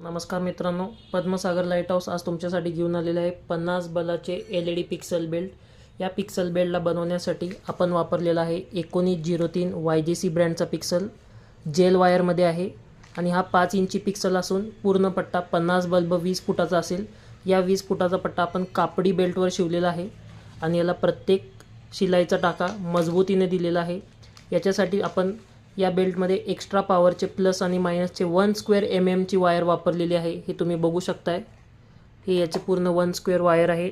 नमस्कार मित्रांनो पद्मसागर light house आज तुमच्यासाठी घेऊन आलेले आहे पन्नास बलाचे L E D pixel belt या पिक्सल बेल्टला बनवण्यासाठी आपण वापरलेला आहे एकोणीस झिरो तीन वाय जी सी ब्रँडचा पिक्सल जेल वायरमध्ये आहे आणि हा पाच इंची पिक्सल असून पूर्ण पट्टा पन्नास बल्ब वीस फुटाचा असेल. या वीस फुटाचा पट्टा आपण कापडी बेल्टवर शिवलेला आहे आणि याला प्रत्येक शिलाईचा टाका मजबूतीने दिलेला आहे. याच्यासाठी आपण या बेल्टमध्ये एक्स्ट्रा पॉवरचे प्लस आणि मायनसचे वन स्क्वेअर एम एमची वायर वापरलेली आहे. हे तुम्ही बघू शकताय. हे याचे पूर्ण वन स्क्वेअर वायर आहे.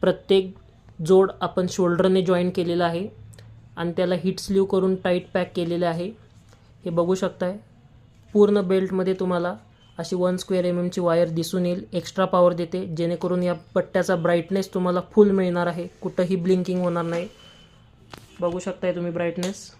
प्रत्येक जोड आपण शोल्डरने जॉईन केलेला आहे आणि त्याला हिट स्लीव करून टाईट पॅक केलेले आहे. हे बघू शकताय. पूर्ण बेल्टमध्ये तुम्हाला अशी वन स्क्वेअर एम एमची वायर दिसून येईल. एक्स्ट्रा पॉवर देते. जेणेकरून या पट्ट्याचा ब्राईटनेस तुम्हाला फुल मिळणार आहे. कुठंही ब्लिंकिंग होणार नाही. बघू शकताय तुम्ही ब्राईटनेस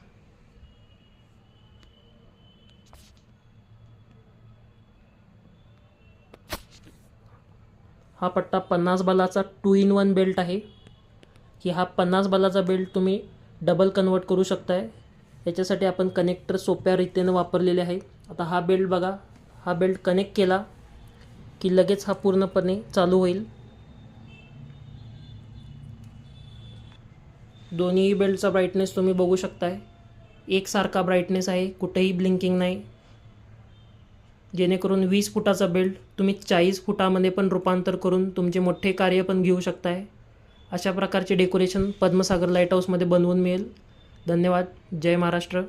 हा पट्टा पन्नास बलाचा टू इन वन बेल्ट आहे. की हा पन्नास बलाचा बेल्ट तुम्ही डबल कन्वर्ट करू शकताय. याच्यासाठी आपण कनेक्टर सोप्या रीतीने वापरलेले आहे. आता हा बेल्ट बघा. हा बेल्ट कनेक्ट केला की लगेच हा पूर्णपणे चालू होईल. दोन्ही बेल्टचा ब्राईटनेस तुम्ही बघू शकताय. एकसारखा ब्राईटनेस आहे कुठेही ब्लिंकिंग नाही. जेणेकरून वीस फुटाचा बेल्ट तुम्ही चाळीस फुटामध्ये पण रूपांतर करून तुमचे मोठे कार्य पण घेऊ शकताय. अशा प्रकारचे डेकोरेशन पद्मसागर लाइट हाऊसमध्ये बनवून मिळेल. धन्यवाद. जय महाराष्ट्र.